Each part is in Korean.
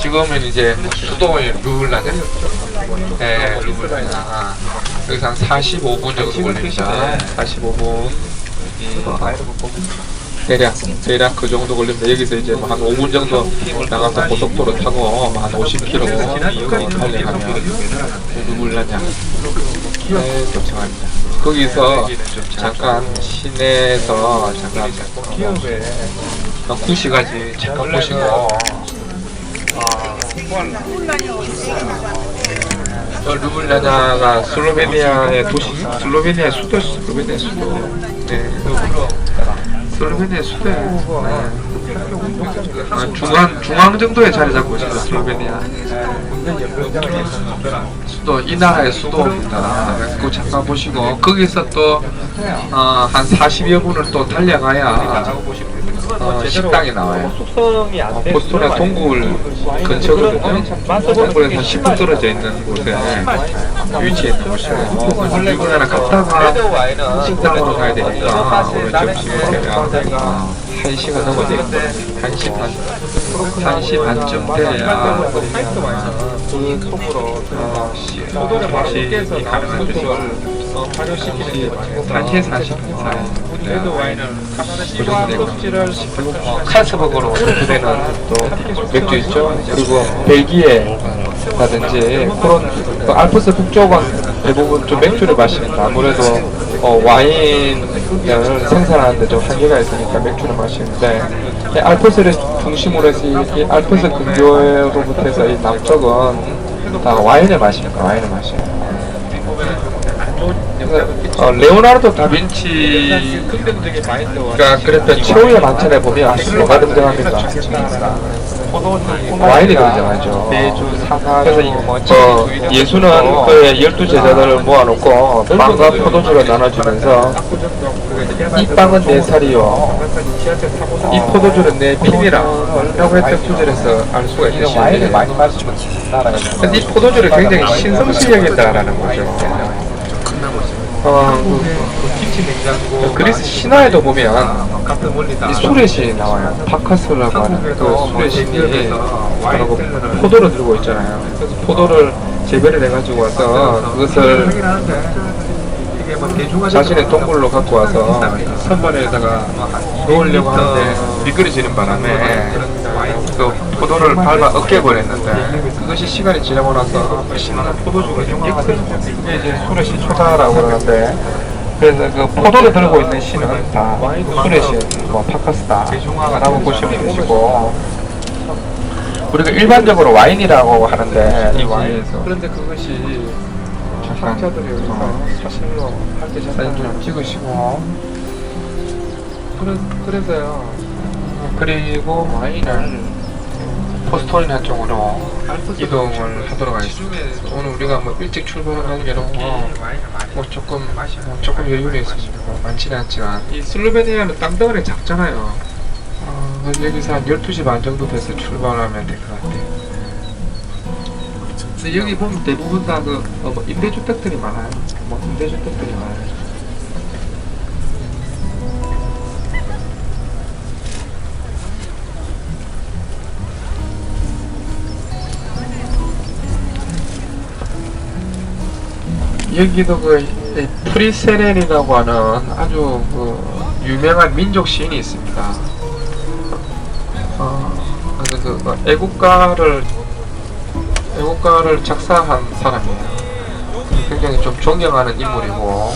지금은 이제 수도의 루블라냐? 네, 루블라냐. 아, 여기서 한 45분 정도 걸립니다. 45분. 대략, 대략 그 정도 걸립니다. 여기서 이제 뭐 한 5분 정도 나가서 고속도로 타고 뭐한 50km 달려가면 루블라냐. 네, 도착합니다. 거기서 잠깐 시내에서 잠깐 어, 구시가지 잠깐 보시고 어, 루블라냐가 슬로베니아의 도시, 슬로베니아 수도, 슬로베니아 수도. 네. 슬로베니아. 네. 아, 중앙, 중앙 정도에 자리 잡고 있습니다, 슬로베니아. 수도, 이 나라의 수도입니다. 그 잠깐 보시고, 거기서 또, 어, 한 40여 분을 또 달려가야, 어, 식당이 나와요. 숙성이 안 어, 돼. 보스턴의 동굴 근처거든요. 동굴에서 10분 떨어져 있는 곳에 위치해 있는 곳이고 이번에는 갔다가 레드 와인은 식당으로 가야 되니까 오늘 어, 1시가 넘어져 있고 1시 반. 1시 반쯤 돼야 와인은 그 혹시 이 가능한 주식을 발효시키는 게 1시에서 1시 반 사이 네. 와인은 어, 칼스버그로 대표되는 또 맥주 있죠. 그리고 벨기에 라든지 그런 그 알프스 북쪽은 대부분 좀 맥주를 마시니까 아무래도 어, 와인을 생산하는데 좀 한계가 있으니까 맥주를 마시는데 이 알프스를 중심으로 해서 이, 이 알프스 근교로부터 해서 이 남쪽은 다 와인을 마십니다. 와인을 마셔요. 그래서, 어, 레오나르도 다빈치가 그랬던 최후의 만찬에 보면 뭐가 등장합니까? 와인이 등장하죠. 그래서 이- 어, 예수는 그의 열두 제자들을 모아놓고 빵과 포도주를 나눠주면서 이 빵은 내 살이요, 이 포도주는 내 피니라 라고 했던 구절에서 알 수가 근데 이 포도주를 굉장히 신성시 여겼다라는 거죠. 어, 그, 그리스 신화에도 보면 이 수레신이 나와요. 바카스라고 하는 그 바로 그 포도를 들고 있잖아요. 그래서 포도를 재배를 해가지고 와서 그것을 자신의 동굴로 갖고 와서 선반에다가 놓으려고 하는데 미끄러지는 바람에 그 포도를 밟아 어깨 버렸는데 그것이 시간이 지나고 나서 그 신화는 포도주가 용하거든요. 이게 이제 수레신 초다라고 그러는데 그래서 그 포도를 들고 있는 신은 다 수레신, 뭐 파카스다라고 보시면 되시고 우리가 일반적으로 와인이라고 하는데 이 와인에서 그런데 그것이 학자들이 어, 사실로 할때 사진 좀 찍으시고. 그래, 그래서요 그리고 와인을 포스토리나 쪽으로 이동을 하도록 하겠습니다. 오늘 우리가 뭐 일찍 출발하는 게 너무 뭐 조금 뭐 조금 여유는 있습니다. 뭐 많지는 않지만 이 슬로베니아는 땅덩어리 작잖아요. 어, 그래서 여기서 한 12시 반 정도 돼서 출발하면 될 것 같아요. 근데 여기 보면 대부분 다그 어, 뭐 임대주택들이 많아요. 뭐 임대주택들이 많아요. 여기도 그이 프리세렌이라고 하는 아주 그 유명한 민족 시인이 있습니다. 어, 그 어, 애국가를 애국가를 작사한 사람이에요. 굉장히 좀 존경하는 인물이고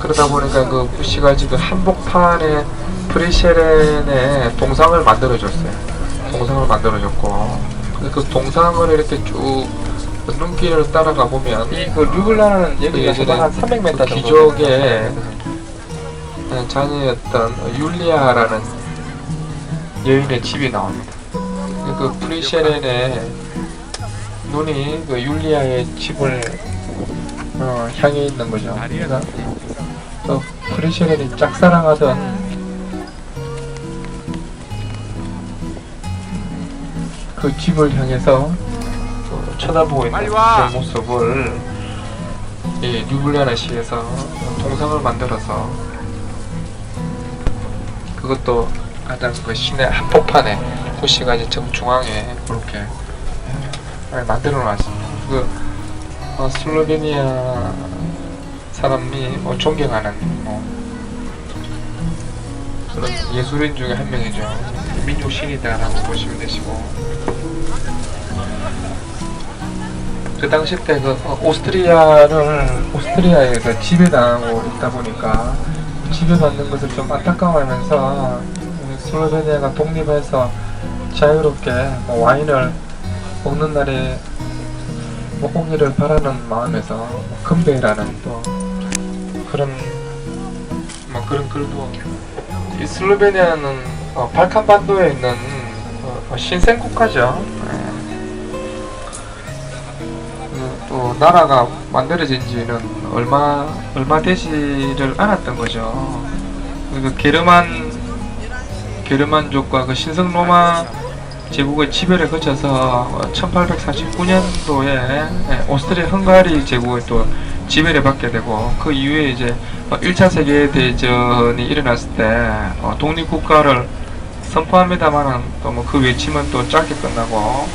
그러다 보니까 그 부시가 지금 한복판에 프리세렌의 동상을 만들어줬어요. 동상을 만들어줬고 그 동상을 이렇게 쭉 그 눈길을 따라가 보면 이그 르블라는 그 여기가 한 300m 정도 귀족의 어, 자녀였던 율리아라는 여인의 집이 나옵니다. 그 프리셰렌의 눈이 그 율리아의 집을 어, 향해 있는 거죠. 그러니까 그 프리셰렌이 짝사랑하던 그 집을 향해서 어, 쳐다보고 있는 그 모습을 이 뉴블리아나 시에서 동상을 만들어서 그것도 가장 그 시내 한복판에 도시가 이제 정 중앙에 그렇게 예, 만들어 놨습니다. 그 어, 슬로베니아 사람이 뭐 존경하는 뭐 그런 예술인 중에 한 명이죠. 민족 신이다라고 보시면 되시고 그 당시 때 그 오스트리아를 오스트리아에서 지배당하고 있다 보니까 지배받는 것을 좀 안타까워하면서 슬로베니아가 독립해서 자유롭게 뭐 와인을 먹는 날에 뭐 오기를 바라는 마음에서 뭐 금배라는 또 그런 뭐 그런 글도 이 슬로베니아는 어, 발칸반도에 있는 어, 어, 신생 국가죠. 나라가 만들어진 지는 얼마 얼마 되지를 않았던 거죠. 그 게르만 게르만족과 그 신성 로마 제국의 지배를 거쳐서 1849년도에 오스트리아 헝가리 제국의 또 지배를 받게 되고 그 이후에 이제 1차 세계 대전이 일어났을 때 어, 독립국가를 선포합니다만은 또 뭐 그 외침은 또 짧게 끝나고 또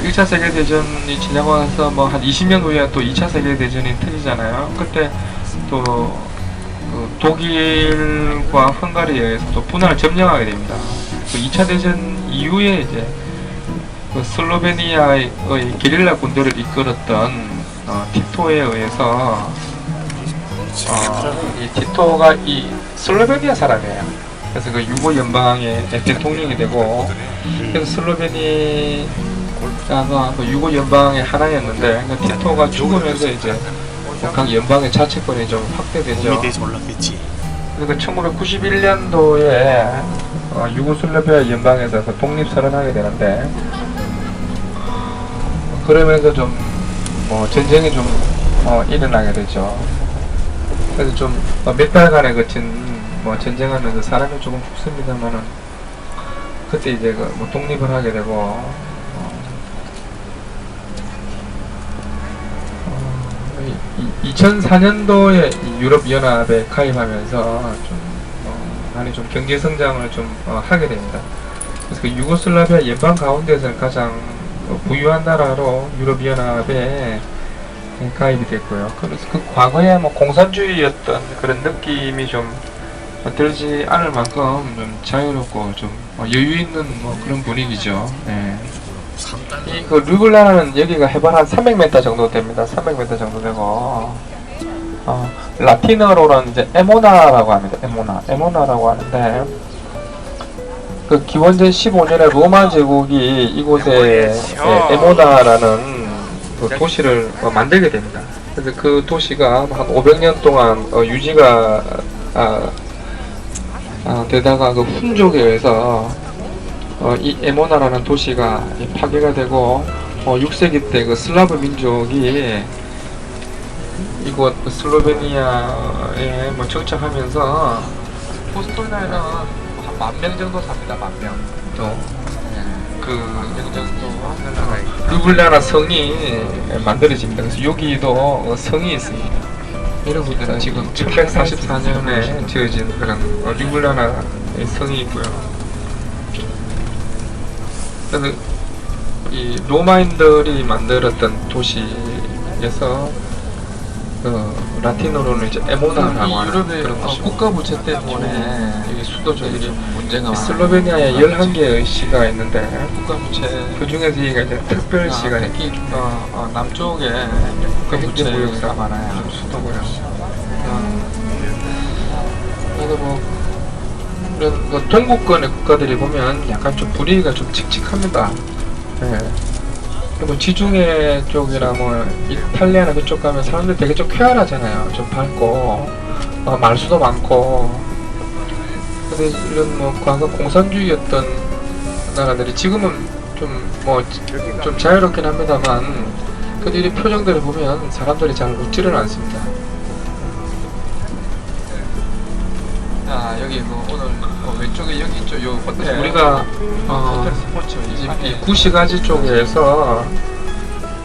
1차 세계 대전이 지나고 나서 뭐 한 20년 후에 또 2차 세계 대전이 터지잖아요. 그때 또 그 독일과 헝가리에 의해서 또 분할을 점령하게 됩니다. 그 2차 대전 이후에 이제 그 슬로베니아의 게릴라 군대를 이끌었던 어, 티토에 의해서 어, 이 티토가 이 슬로베니아 사람이에요. 그래서 그 유고 연방의 대통령이 되고 그래서 슬로베니 아가 그 유고 연방의 하나였는데 그 티토가 죽으면서 이제 각 연방의 자치권이 좀 확대되죠. 도움이 되지 몰랐겠지. 그리고 1991년도에 어, 유고슬라비아 연방에서 그 독립 선언하게 되는데 그러면서 좀 뭐 전쟁이 좀 어, 일어나게 되죠. 그래서 좀몇 달간에 거친 뭐 전쟁하면서 사람이 조금 죽습니다만은 그때 이제 그 뭐 독립을 하게 되고 2004년도에 유럽 연합에 가입하면서 좀 어, 많이 좀 경제 성장을 좀 어, 하게 됩니다. 그래서 그 유고슬라비아 연방 가운데서는 가장 어, 부유한 나라로 유럽 연합에 가입이 됐고요. 그래서 그 과거에 뭐 공산주의였던 그런 느낌이 좀 들지 않을 만큼 좀 자유롭고 좀 어, 여유 있는 뭐 그런 분위기죠. 예. 이그 르블라는 여기가 해발 한 300m 정도 됩니다. 300m 정도 되고 어, 라틴어로는 이제 에모나라고 합니다. 에모나, 에모나라고 하는데 그 기원전 15년에 로마 제국이 이곳에 예, 에모나라는 그 도시를 어, 만들게 됩니다. 그래서 그 도시가 한 500년 동안 어, 유지가 아, 아, 되다가 그 훈족에 의해서 어, 이 에모나라는 도시가 이 파괴가 되고 어, 6세기 때 그 슬라브 민족이 이곳 그 슬로베니아에 뭐 정착하면서 포스톨나에는 한 만 명 정도 삽니다. 만 명. 또. 그 정도 르블라나 성이 만들어집니다. 그래서 여기도 어, 성이 있습니다. 여러분들은 지금 1144년에 지어진 그런 어, 르블라나 성이 있고요. 그래서 이 로마인들이 만들었던 도시에서 그 라틴어로는 이제 에모나라고 하는 유럽의 그런 어, 곳이고 국가 부채 때문에 이게 수도죠. 이게 문제가 이 슬로베니아에 11개의 시가 있는데 국가 부채 그 중에서 이가 이제 특별 시가 특히 어, 어, 남쪽에 그 부채 행정구역사가 많아요. 수도고요. 어. 그래서 뭐 이런 그 동구권의 국가들이 보면 약간 좀 분위기가 좀 칙칙합니다. 예. 그리고 지중해 쪽이나 뭐 이탈리아나 그쪽 가면 사람들 되게 좀 쾌활하잖아요. 좀 밝고 어, 말수도 많고. 근데 이런 뭐 과거 공산주의였던 나라들이 지금은 좀 뭐좀 자유롭긴 합니다만 그래도 이 표정들을 보면 사람들이 잘 웃지를 않습니다. 어, 왼쪽에 여기 있죠. 요 호텔. 우리가 어, 호텔 스포츠 이제 이 구시가지 쪽에서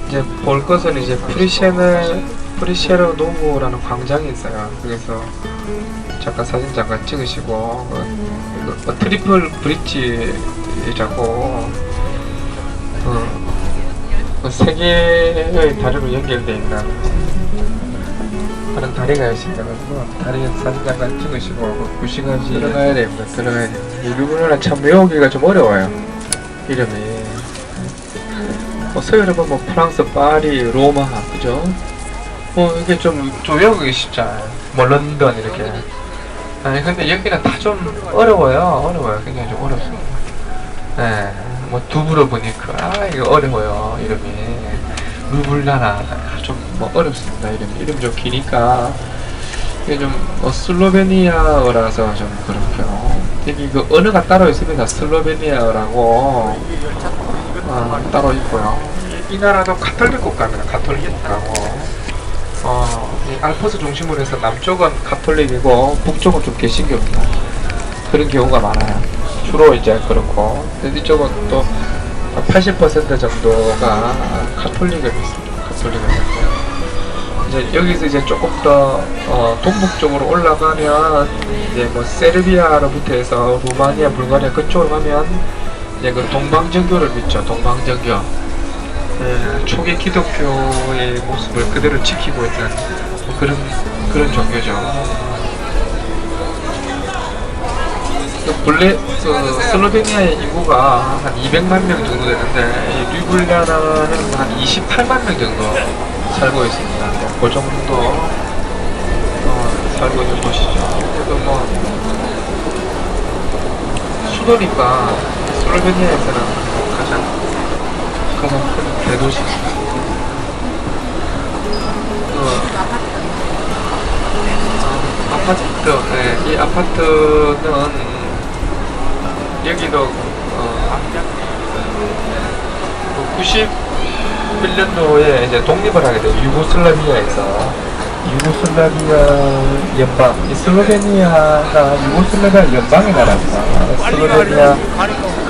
이제 볼 것은 이제 프리시에네 프리시에로 노브라는 광장이 있어요. 그래서 잠깐 사진 잠깐 찍으시고 어, 이거 어, 트리플 브릿지라고 어, 그세 개의 다리로 연결되어 있는 그런 다리가. 그래서 다리 사진 잠깐 찍으시고 그 구시가지 들어가야 됩니다. 들어가야 됩니다. 일본어는 참 외우기가 좀 어려워요. 이름이. 뭐 서열을 보면 프랑스, 파리, 로마, 그죠? 뭐 이게 좀, 좀 외우기 쉽잖아요. 뭐 런던 이렇게. 아니 근데 여기는 다 좀 어려워요. 어려워요. 굉장히 좀 어렵습니다. 네. 뭐 두브로보니까 아 이거 어려워요. 이름이. 루블라나 좀 뭐 어렵습니다. 이름 이름 좀 기니까 이게 좀 어, 슬로베니아어라서 좀 그렇고요. 여기 그 언어가 따로 있습니다. 슬로베니아어라고 어, 따로 있고요. 이 나라도 가톨릭 국가입니다. 가톨릭 국가고 어, 이 알프스 중심으로 해서 남쪽은 가톨릭이고 북쪽은 좀 개신교입니다. 그런 경우가 많아요. 주로 이제 그렇고 이쪽은 또 80% 정도가 가톨릭을 믿습니다. 가톨릭을 믿고 이제 여기서 이제 조금 더 어, 동북 쪽으로 올라가면 이제 뭐 세르비아로부터 해서 루마니아, 불가리아 그쪽으로 가면 이제 그 동방정교를 믿죠. 동방정교. 예, 초기 기독교의 모습을 그대로 지키고 있는 뭐 그런 그런 종교죠. 그 본래 그 슬로베니아의 인구가 한 200만 명 정도 되는데 이 류블리아나는 한 28만 명 정도 살고 있습니다. 뭐그 정도 어, 살고 있는 곳이죠. 그래도 뭐 수도니까 슬로베니아에서는 가장 가장 큰 대도시입니다. 그 아파트, 네, 이 아파트는 여기도 어, 91년도에 이제 독립을 하게 돼요. 유고슬라비아에서 유고슬라비아 연방, 이 슬로베니아가 유고슬라비아 연방의 나라입니다. 슬로베니아,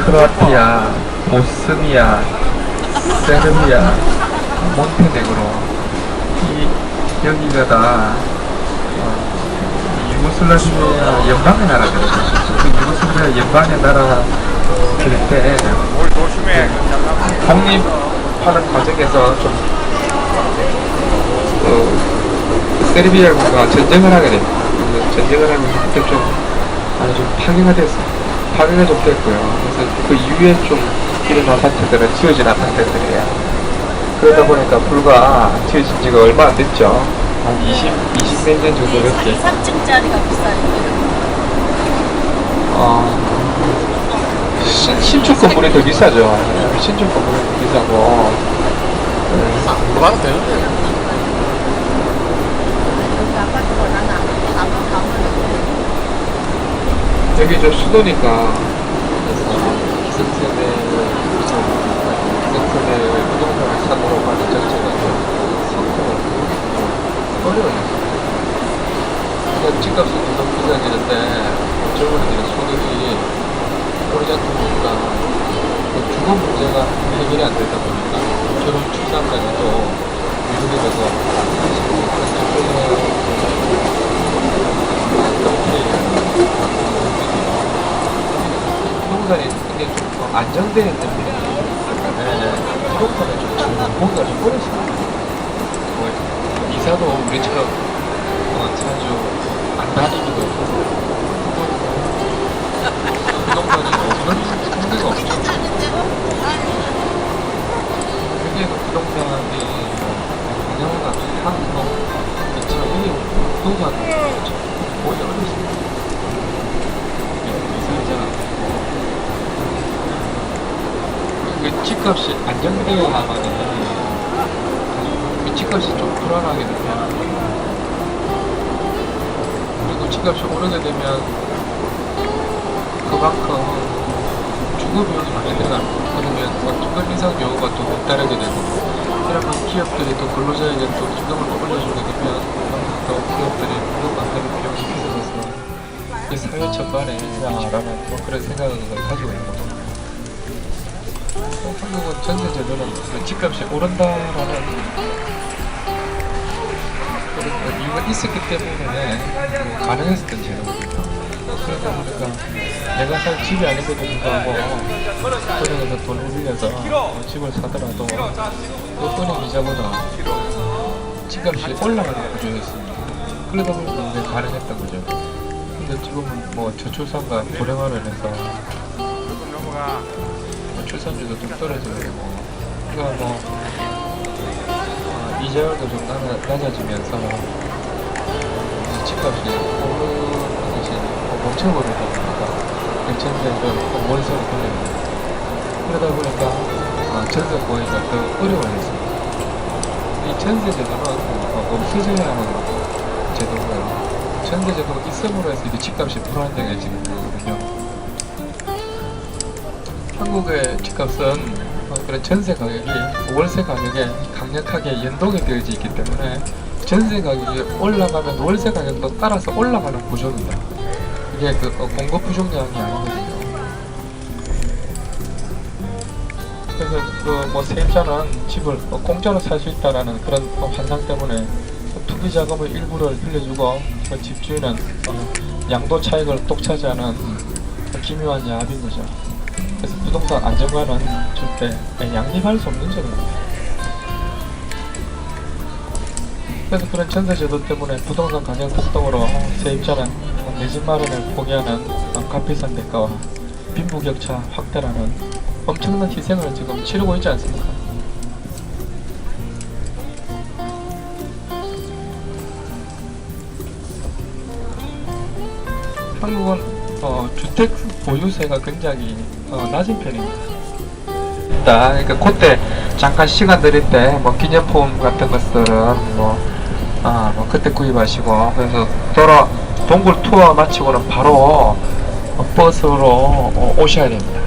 크로아티아, 보스니아, 세르비아, 몬테네그로 이 여기가 다 어, 유고슬라비아 연방의 나라거든요. 그 유고슬라비아 연방의 나라일 때 독립하는 과정에서 좀 어, 세르비아가 전쟁을 하게 됩니다. 그래서 전쟁을 하면서 그때 좀 아주 좀 파괴가 됐어요. 파괴가 좀 됐고요. 그래서 그 이후에 좀 이런 아파트들은 지어진 아파트들이에요. 그러다 보니까 불과 지어진 지가 얼마 안 됐죠. 한 20, 20몇 년 정도 됐죠. 3층짜리가 비싸요. 어, 신, 신축 건물이 더 비싸죠. 신축 건물이 더 비싸고. 네. 그만도 되는데. 여기 수도니까 좀. 그러니까 집값이 계속 비싸지는데 젊은이들의 소득이 오르지 않다 보니까 그 주거 문제가 해결이 안 되다 보니까 결혼 출산까지도 미국에 가서 부동산이 이게 좀 안정되어 있는 때문에 부동산을 좀 보기가 좀. 뭐 이사도 우리처럼 어, 자주 안 다니기도 하고 없는 없죠. 굉장히 그 부동산이 분양가 한뭐 이처럼 이게 부동산 보기 어렵습니다. 이사자 그 집값이 안정되어야만이 그 집값이 좀 불안하게 되면 그리고 집값이 오르게 되면 그만큼 주거 비용이 많이 들어갑니다. 그러면 뭐 중간 인상 요구가 또 따르게 되고 이러면 기업들이 또 근로자에게 또 임금을 또 올려주게 되면 또 기업들이 만드는 비용이 비싸져서 이 사회 전반에 미치라는 뭐 그런 생각을 가지고 있는 거죠. 어, 한국은 전체적으로는 그 집값이 오른다라는 그런 이유가 있었기 때문에 그 가능했었던 제도거든요. 그러다 보니까 내가 살 집이 아닌데도 불구하고 은행에서 돈을 빌려서 어, 집을 사더라도 그 은행 이자보다 집값이 올라가는 구조였습니다. 그러다 보니까 이게 가능했던 거죠. 근데 지금은 뭐 저출산과 고령화로 인해서 뭐 출산율도 좀 떨어지고 그러니까 뭐 어, 이자율도 좀 낮아, 낮아지면서 이제 집값이 오르는 것이 뭐 멈춰버리다 보니까 전세를 월세로 돌립니다. 그러다 보니까 어, 전세 구하기가 더 어려워졌습니다. 이 전세 제도는 어, 없어져야 하는 제도고요. 전세 제도가 있음으로 해서 이게 집값이 불안정해지는 거거든요. 한국의 집값은 어, 그런 전세 가격이 월세 가격에 강력하게 연동이 되어져 있기 때문에 전세 가격이 올라가면 월세 가격도 따라서 올라가는 구조입니다. 이게 그 어, 공급 부족량이 아니거든요. 그래서 그 뭐 세입자는 집을 어, 공짜로 살 수 있다라는 그런 어, 환상 때문에 투기 자금의 일부를 빌려주고 그 집주인은 어, 양도 차익을 독차지하는 어, 기묘한 야합인 거죠. 그래서 부동산 안정화는 절대 양립할 수 없는 제도입니다. 그래서 그런 전세 제도 때문에 부동산 가격 폭등으로 세입자는 내집 마련을 포기하는 값비싼 대가와 빈부격차 확대라는 엄청난 희생을 지금 치르고 있지 않습니까? 한국은 어, 주택 보유세가 굉장히 어, 낮은 편입니다. 그러니까 그때 잠깐 시간 드릴 때 뭐 기념품 같은 것들은 뭐, 아, 뭐 그때 구입하시고 그래서 돌아 동굴 투어 마치고는 바로 어, 버스로 어, 오셔야 됩니다.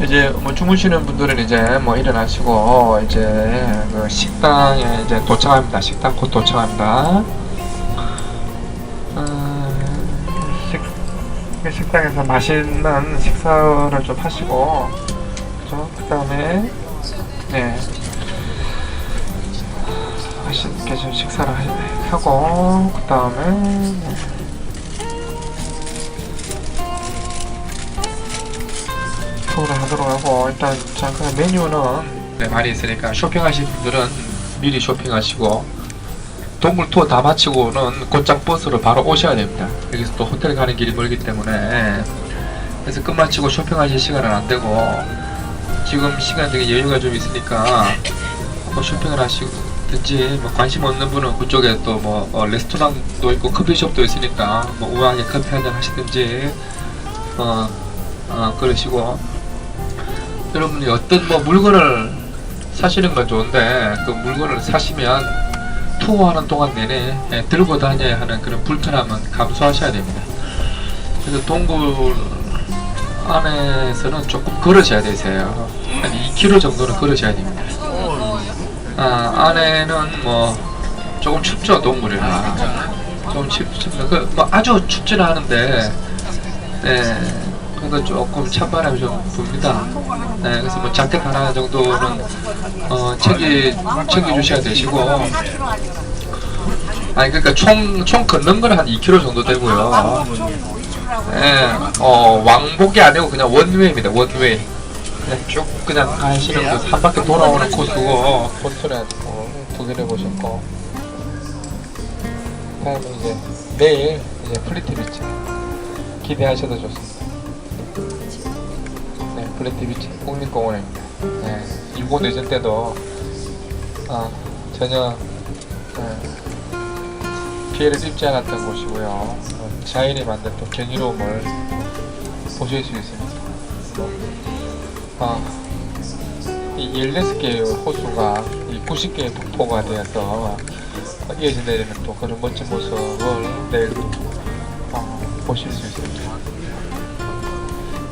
이제 뭐 주무시는 분들은 이제 뭐 일어나시고 이제 그 식당에 이제 도착합니다. 식당 곧 도착합니다. 음, 식, 그 식당에서 맛있는 식사를 좀 하시고 그죠? 그 다음에 네 맛있게 좀 식사를 하- 하고 그 다음에 투어를 하도록 하고 일단 잠깐 메뉴는 네, 많이 있으니까 쇼핑하실 분들은 미리 쇼핑하시고 동굴 투어 다 마치고는 곧장 버스로 바로 오셔야 됩니다. 여기서 또 호텔 가는 길이 멀기 때문에 그래서 끝마치고 쇼핑하실 시간은 안 되고 지금 시간적인 여유가 좀 있으니까 뭐 쇼핑을 하시 든지 뭐 관심 없는 분은 그쪽에 또뭐 레스토랑도 있고 커피숍도 있으니까 뭐 우아하게 커피 한잔 하시든지 어, 어 그러시고 여러분이 어떤 뭐 물건을 사시는 건 좋은데 그 물건을 사시면 투어하는 동안 내내 예, 들고 다녀야 하는 그런 불편함은 감수하셔야 됩니다. 그래서 동굴 안에서는 조금 걸으셔야 되세요. 한 2km 정도는 걸으셔야 됩니다. 아, 안에는 뭐 조금 춥죠 동굴이라 좀 춥, 춥니다. 그 뭐 아주 춥지는 않은데, 네, 그러니까 조금 찬바람이 좀 붑니다. 네, 그래서 뭐 자켓 하나 정도는 어, 챙기 챙겨 주셔야 되시고, 아니 그러니까 총총 걷는 건한 2km 정도 되고요. 예, 어 왕복이 아니고 그냥 원웨이입니다. 원웨이. 그냥 쭉 그냥 가시는 곳 한 바퀴 돌아오는 코스고 두 개를 보셨고 다음에 이제 내일 이제 플리티 비치 기대하셔도 좋습니다. 네, 플리티 비치 국립공원입니다. 네, 일본 내전 때도 아, 전혀 네, 피해를 입지 않았던 곳이고요. 어, 자연이 만든 또 경이로움을 보실 수 있습니다. 아, 이 16개의 호수가 이 90개의 폭포가 되어서 이어져 내리는 또 그런 멋진 모습을 내일 또 어, 보실 수 있습니다.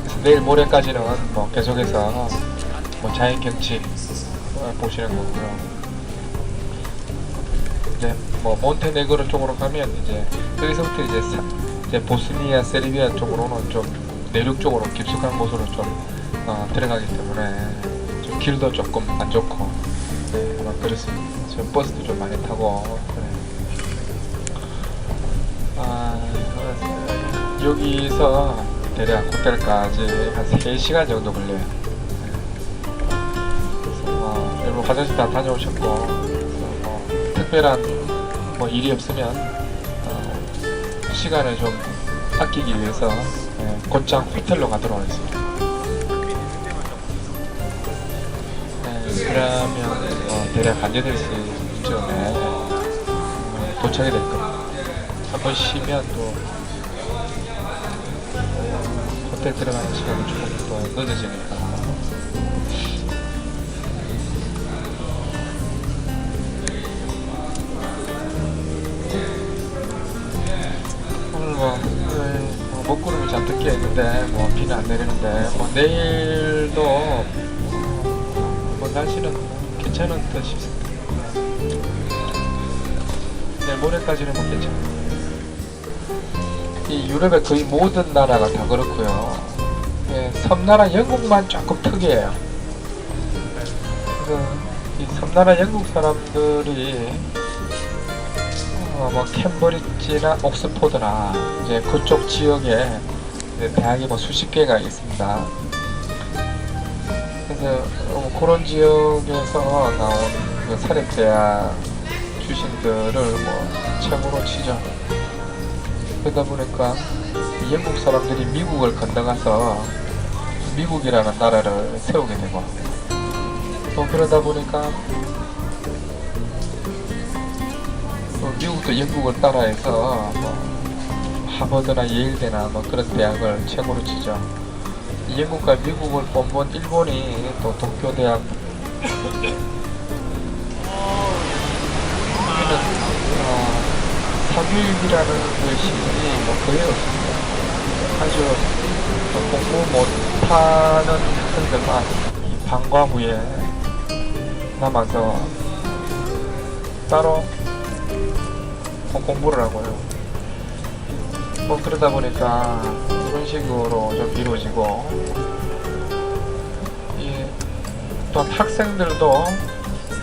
그래서 내일 모레까지는 뭐 계속해서 뭐 자연 경치 어, 보시는 거고요. 이제 뭐 몬테네그로 쪽으로 가면 이제 여기서부터 이제, 사, 이제 보스니아 세르비아 쪽으로는 좀 내륙 쪽으로 깊숙한 곳으로 좀 어, 들어가기 때문에 좀 길도 조금 안 좋고 네, 아마 그렇습니다. 저 버스도 좀 많이 타고. 네. 아, 어, 여기서 대략 호텔까지 한 3시간 정도 걸려요. 네. 그래서 뭐, 여러분 화장실 다 다녀오셨고, 그래서 뭐, 특별한 뭐 일이 없으면, 어, 시간을 좀 아끼기 위해서, 네, 곧장 호텔로 가도록 하겠습니다. 그러면 어, 대략 한 8시쯤에 어, 도착이 될 겁니다. 한번 쉬면 또 호텔 들어가는 시간이 조금 더 늦어지니까 오늘 뭐, 오늘 뭐 먹구름이 잔뜩 끼어있는데 뭐 비는 안 내리는데 뭐 내일도 뭐 날씨는 괜찮은 듯 싶습니다. 내일 모레까지는 뭐 괜찮아요. 이 유럽의 거의 모든 나라가 다 그렇고요. 예, 섬나라 영국만 조금 특이해요. 이 섬나라 영국 사람들이 어, 뭐 캠브리지나 옥스포드나 이제 그쪽 지역에 대학이 뭐 수십 개가 있습니다. 그래서 어, 그런 지역에서 나온 그 사립대학 출신들을 뭐 최고로 치죠. 그러다 보니까 이 영국 사람들이 미국을 건너가서 미국이라는 나라를 세우게 되고 또 그러다 보니까 또 미국도 영국을 따라해서 뭐 하버드나 예일대나 뭐 그런 대학을 최고로 치죠. 이 영국과 미국을 본본 일본이 또 도쿄 대학 여기는 어, 사교육이라는 것이 뭐 거의 없습니다. 아주 공부 못하는 학생들만 이 방과 후에 남아서 따로 뭐 공부를 하고요. 뭐 그러다 보니까 이런 식으로 좀 이루어지고 이 또한 학생들도 뭐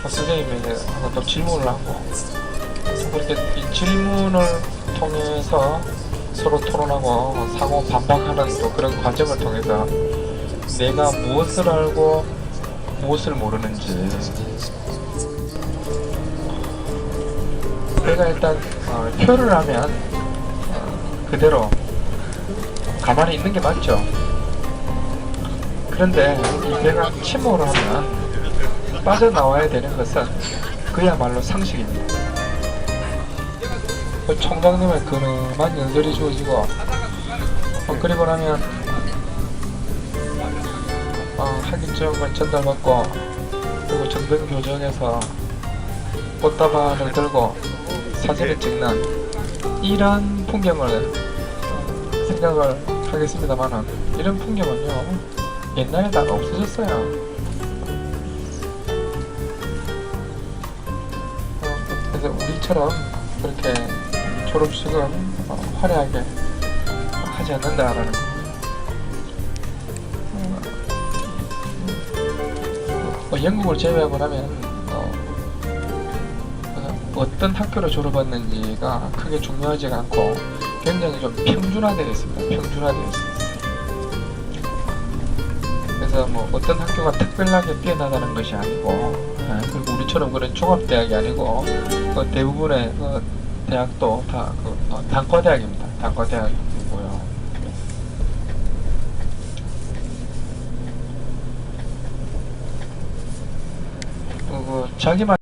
선생님에게 또 질문을 하고 그렇게 이 질문을 통해서 서로 토론하고 상호 반박하는 또 그런 과정을 통해서 내가 무엇을 알고 무엇을 모르는지. 내가 일단 어, 표를 하면 어, 그대로 가만히 있는 게 맞죠. 그런데 이 배가 침몰을 하면 빠져나와야 되는 것은 그야말로 상식입니다. 그 총장님의 근엄한 연설이 주어지고 어, 그리고 나면 어, 학위증을 전달받고 그리고 정등 교정에서 꽃다발을 들고 사진을 찍는 이런 풍경을 어, 생각을 하겠습니다만은 이런 풍경은요 옛날에 다 없어졌어요. 어, 그래서 우리처럼 그렇게 졸업식은 어, 화려하게 하지 않는다라는 거. 어, 영국을 제외하고 나면 어, 어, 어떤 학교를 졸업했는지가 크게 중요하지가 않고 굉장히 좀 평준화되어 있습니다. 평준화되어 있습니다. 그래서 뭐 어떤 학교가 특별하게 뛰어나다는 것이 아니고 아, 그리고 우리처럼 그런 종합대학이 아니고 어, 대부분의 어, 대학도 다 그, 어, 단과대학입니다. 단과대학이고요. 그, 그 자기만